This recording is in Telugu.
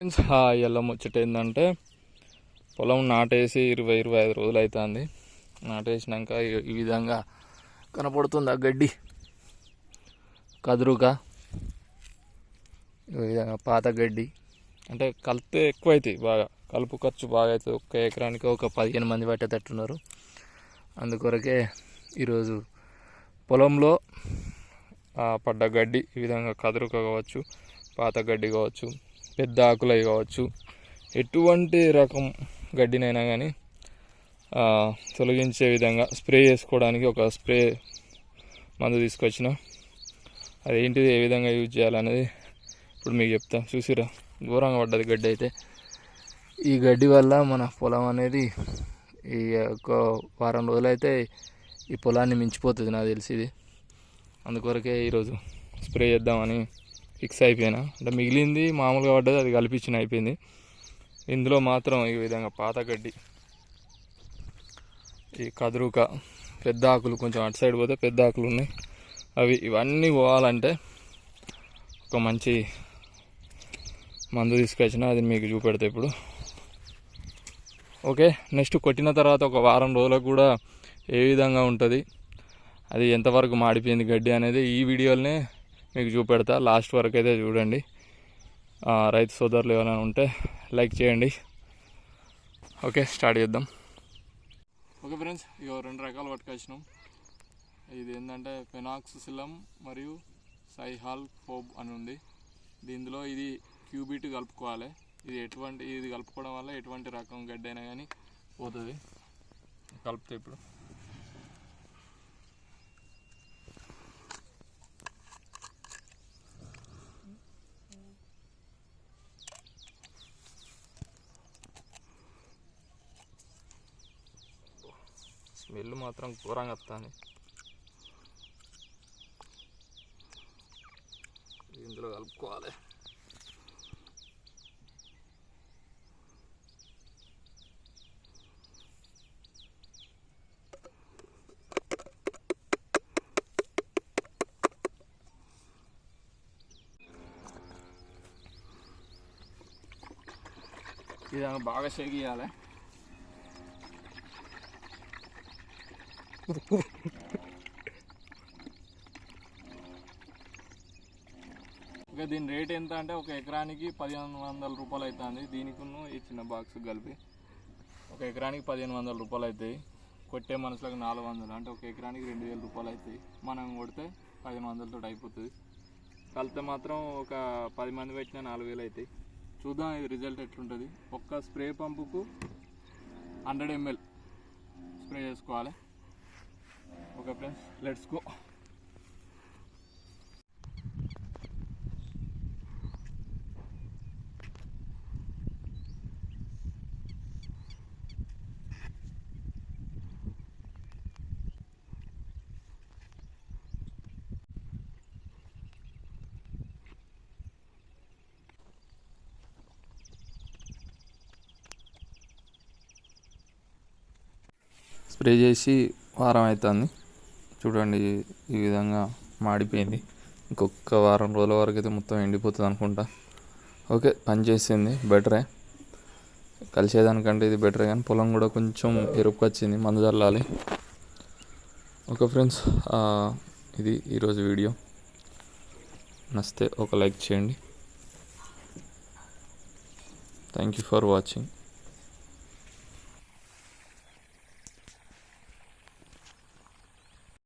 ఫ్రెండ్స్ ఇలా ముచ్చట ఏంటంటే పొలం నాటేసి ఇరవై ఇరవై ఐదు రోజులు అవుతుంది నాటేసినాక ఈ- విధంగా కనపడుతుంది ఆ గడ్డి? కదురుగా ఈ విధంగా పాత గడ్డి. అంటే కలిపితే ఎక్కువ అవుతాయి బాగా. కలుపు ఖర్చు బాగా అవుతుంది. ఒక ఎకరానికి ఒక పదిహేను మంది పట్టేటట్టున్నారు. అందుకొరకే ఈరోజు పొలంలో ఆ, పడ్డ గడ్డి ఈ విధంగా కదురుక కావచ్చు పాత గడ్డి కావచ్చు పెద్ద ఆకులవి కావచ్చు. ఎటువంటి రకం గడ్డినైనా కానీ తొలగించే విధంగా స్ప్రే చేసుకోవడానికి ఒక స్ప్రే మందు తీసుకొచ్చిన అది ఏంటిది ఏ విధంగా యూజ్ చేయాలనేది ఇప్పుడు మీకు చెప్తా. చూసిరా ఘోరంగా పడ్డది గడ్డి అయితే. ఈ గడ్డి వల్ల మన పొలం అనేది ఈ ఒక వారం రోజులైతే ఈ పొలాన్ని మించిపోతుంది నాకు తెలిసి ఇది. అందుకొరకే ఈరోజు స్ప్రే చేద్దామని ఫిక్స్ అయిపోయినా. అంటే మిగిలింది మామూలుగా పడ్డది అది కలిపించిన అయిపోయింది. ఇందులో మాత్రం ఈ విధంగా పాత గడ్డి ఈ కదురుక పెద్ద ఆకులు కొంచెం అటు సైడ్ పోతే పెద్ద ఆకులు ఉన్నాయి. అవి ఇవన్నీ పోవాలంటే ఒక మంచి మందు తీసుకొచ్చిన అది మీకు చూపెడతా ఇప్పుడు. ఓకే నెక్స్ట్ కొట్టిన తర్వాత ఒక వారం రోజులకు కూడా ఏ విధంగా ఉంటుంది అది ఎంతవరకు మాడిపోయింది గడ్డి అనేది ఈ వీడియోలోనే మీకు చూపెడతా. లాస్ట్ వరకు అయితే చూడండి రైతు సోదరులు ఏమైనా ఉంటే లైక్ చేయండి. ఓకే స్టార్ట్ చేద్దాం. ఓకే ఫ్రెండ్స్ ఇక రెండు రకాలు పట్టుకొచ్చినాం. ఇది ఏంటంటే ఫెనాక్సిసిలం మరియు సైహాల్ ఫోబ్ అని ఉంది. దీనిలో ఇది క్యూబిట్ కలుపుకోవాలి. ఇది ఎటువంటి ఇది కలుపుకోవడం వల్ల ఎటువంటి రకం గడ్డి అయినా కానీ పోతుంది. కలుపుతా ఇప్పుడు. స్మెల్ మాత్రం ఘోరంగా వస్తుంది. ఇందులో కలుపుకోవాలి. ఇది బాగా షేక్ చేయాలి. ఇక దీని రేట్ ఎంత అంటే ఒక ఎకరానికి పదిహేను వందల రూపాయలు అవుతుంది దీనికి ఈ చిన్న బాక్స్ కలిపి ఒక ఎకరానికి పదిహేను వందల రూపాయలు అవుతాయి కొట్టే మనుషులకు నాలుగు వందలు. అంటే ఒక ఎకరానికి రెండు వేల రూపాయలు అవుతాయి మనం కొడితే పదిహేను వందలతో అయిపోతుంది. కలిపితే మాత్రం ఒక పది మంది పెట్టినా నాలుగు వేలు అవుతాయి చూద్దాం ఇది రిజల్ట్ ఎట్లుంటుంది. ఒక్క స్ప్రే పంపుకు హండ్రెడ్ ఎంఎల్ స్ప్రే చేసుకోవాలి. Okay friends let's go spray చేసి వారం అవుతుంది. చూడండి ఈ విధంగా మాడిపోయింది. ఇంకొక వారం రోజుల వరకు అయితే మొత్తం ఎండిపోతుంది అనుకుంటా. ఓకే పని చేసింది బెటరే. కలిసేదానికంటే ఇది బెటరే కానీ పొలం కూడా కొంచెం ఎరుపు వచ్చింది మందు చల్లాలి. ఓకే ఫ్రెండ్స్ ఇది ఈరోజు వీడియో. నచ్చితే ఒక లైక్ చేయండి. Thank you for watching